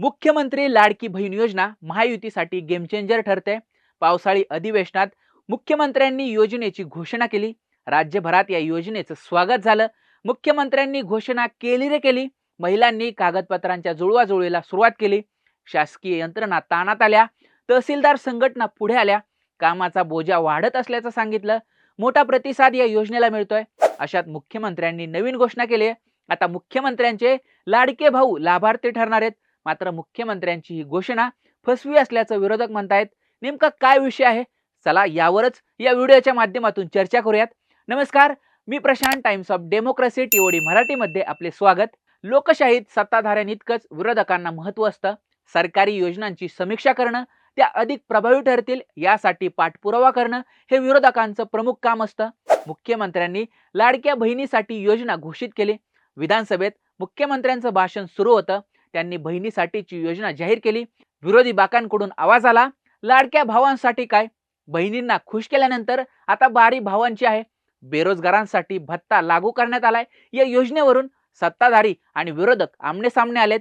मुख्यमंत्री लाडकी बहीण योजना महायुतीसाठी game changer ठरते. पावसाळी अधिवेशनात मुख्यमंत्र्यांनी योजनेची घोषणा केली. राज्यभरात या योजनेचं स्वागत झालं. मुख्यमंत्र्यांनी घोषणा केली रे केली. महिलांनी कागदपत्रांच्या जुळवाजुळवीला सुरुवात केली. शासकीय यंत्रणा ताणात आल्या. तहसीलदार संघटना पुढे आल्या. कामाचा बोजा वाढत असल्याचं सांगितलं. मोठा प्रतिसाद या योजनेला मिळतोय. अशात मुख्यमंत्र्यांनी नवीन घोषणा केली आहे. आता मुख्यमंत्र्यांचे लाडके भाऊ लाभार्थी ठरणार आहेत. मात्र मुख्यमंत्र्यांची ही घोषणा फसवी असल्याचं विरोधक म्हणतायत. नेमका काय विषय आहे? चला यावरच या व्हिडिओच्या माध्यमातून चर्चा करूयात. नमस्कार मी Prashant Times of Democracy TOD मराठीमध्ये आपले स्वागत. लोकशाहीत सत्ताधाऱ्यांइतकंच विरोधकांना महत्त्व असतं. सरकारी योजनांची समीक्षा करणं त्या अधिक प्रभावी ठरतील यासाठी पाठपुरावा करणं हे विरोधकांचं प्रमुख काम असतं. मुख्यमंत्र्यांनी लाडक्या बहिणीसाठी योजना घोषित केली. विधानसभेत मुख्यमंत्र्यांचं भाषण सुरू होतं. त्यांनी बहिणीसाठीची योजना जाहीर केली. विरोधी बाकांकडून आवाज आला लाडक्या भावांसाठी काय? बहिणींना खुश केल्यानंतर आता बारी भावांची आहे. बेरोजगारांसाठी भत्ता लागू करण्यात आलाय. या योजनेवरून सत्ताधारी आणि विरोधक आमने सामने आलेत.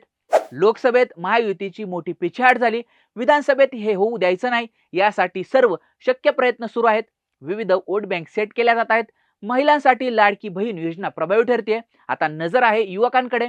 लोकसभेत महायुतीची मोठी पिछेहाट झाली. विधानसभेत हे होऊ द्यायचं नाही यासाठी सर्व शक्य प्रयत्न सुरू आहेत. विविध वोट बँक सेट केल्या जात आहेत. महिलांसाठी लाडकी बहीण योजना प्रभावी ठरते आता नजर आहे युवकांकडे.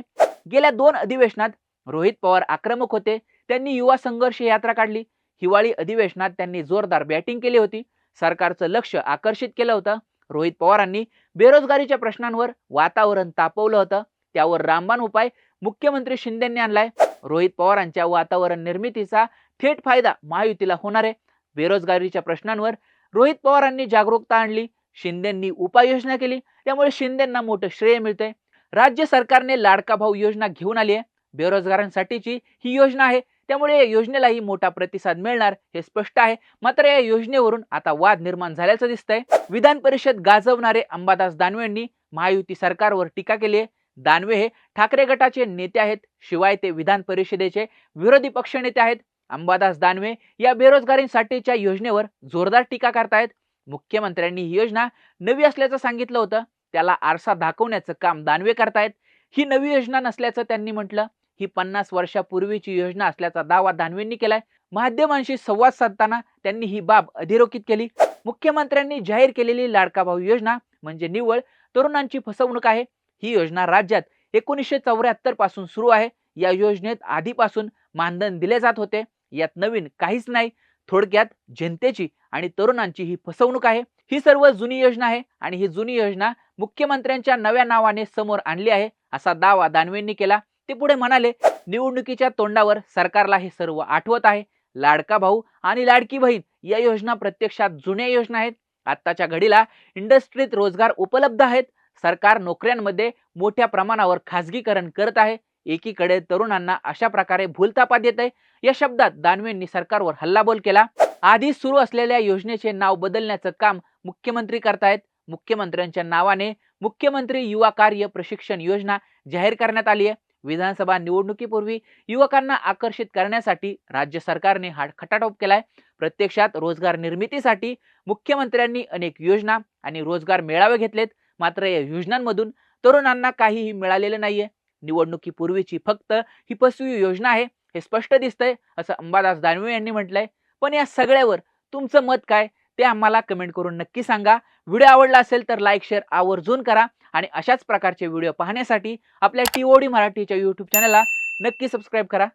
गेल्या दोन अधिवेशनात रोहित पवार आक्रमक होते. त्यांनी युवा संघर्ष यात्रा काढली. हिवाळी अधिवेशनात त्यांनी जोरदार बॅटिंग केली होती. सरकारचं लक्ष आकर्षित केलं होतं. रोहित पवारांनी बेरोजगारीच्या प्रश्नांवर वातावरण तापवलं होतं. त्यावर रामबाण उपाय मुख्यमंत्री शिंदेंनी आणलाय. रोहित पवारांच्या वातावरण निर्मितीचा थेट फायदा महायुतीला होणार आहे. बेरोजगारीच्या प्रश्नांवर रोहित पवारांनी जागरूकता आणली. शिंदेंनी उपाययोजना केली. त्यामुळे शिंदेंना मोठं श्रेय मिळतंय. राज्य सरकारने लाडका भाऊ योजना घेऊन आली आहे. बेरोजगारांसाठीची ही योजना आहे. त्यामुळे या योजनेलाही मोठा प्रतिसाद मिळणार हे स्पष्ट आहे. मात्र या योजनेवरून आता वाद निर्माण झाल्याचं दिसतंय. विधान परिषद गाजवणारे अंबादास दानवे यांनी महायुती सरकारवर टीका केली आहे. दानवे हे ठाकरे गटाचे नेते आहेत. शिवाय ते विधान परिषदेचे विरोधी पक्षनेते आहेत. अंबादास दानवे या बेरोजगारींसाठीच्या योजनेवर जोरदार टीका करतायत. मुख्यमंत्र्यांनी ही योजना नवी असल्याचं सांगितलं होतं. त्याला आरसा दाखवण्याचं काम दानवे करतायत. ही नवी योजना नसल्याचं त्यांनी म्हटलं. ही पन्नास वर्षापूर्वीची योजना असल्याचा दावा दानवेंनी केलाय. माध्यमांशी संवाद साधताना त्यांनी ही बाब अधोरेखित केली. मुख्यमंत्र्यांनी जाहीर केलेली लाडका भाऊ योजना म्हणजे निव्वळ तरुणांची फसवणूक आहे. ही योजना राज्यात एकोणीसशे चौऱ्याहत्तरपासून सुरू आहे. या योजनेत आधीपासून मानधन दिले जात होते. यात नवीन काहीच नाही. थोडक्यात जनतेची आणि तरुणांची ही फसवणूक आहे. ही सर्व जुनी योजना आहे आणि ही जुनी योजना मुख्यमंत्र्यांच्या नव्या नावाने समोर आणली आहे असा दावा दानवेंनी केला. ते पुढे म्हणाले निवडणुकीच्या तोंडावर सरकारला हे सर्व आठवत आहे. लाडका भाऊ आणि लाडकी बहीण या योजना प्रत्यक्षात जुन्या योजना आहेत. आत्ताच्या घडीला इंडस्ट्रीत रोजगार उपलब्ध आहेत. सरकार नोकऱ्यांमध्ये मोठ्या प्रमाणावर खासगीकरण करत आहे. एकीकडे तरुणांना अशा प्रकारे भूलतापात येत आहे. या शब्दात दानवेंनी सरकारवर हल्लाबोल केला. आधी सुरू असलेल्या योजनेचे नाव बदलण्याचं काम मुख्यमंत्री करतायत. मुख्यमंत्र्यांच्या नावाने मुख्यमंत्री युवा कार्य प्रशिक्षण योजना जाहीर करण्यात आली आहे. विधानसभा निवडणुकीपूर्वी युवकांना आकर्षित करण्यासाठी राज्य सरकारने हा खटाटोप केलाय. प्रत्यक्षात रोजगार निर्मितीसाठी मुख्यमंत्र्यांनी अनेक योजना आणि रोजगार मेळावे घेतलेत. मात्र या योजनांमधून तरुणांना काहीही मिळालेलं नाहीये. निवडणुकीपूर्वीची फक्त ही फसवी योजना आहे हे स्पष्ट दिसतंय असं अंबादास दानवे यांनी म्हटलंय. पण या सगळ्यावर तुमचं मत काय? ते आम्हाला कमेंट करून नक्की सांगा. व्हिडिओ आवडला असेल तर लाईक शेअर आवर्जून करा आणि अशाच प्रकारचे व्हिडिओ पाहण्यासाठी आपल्या टी ओ डी मराठीच्या यूट्यूब चॅनलला नक्की सबस्क्राईब करा.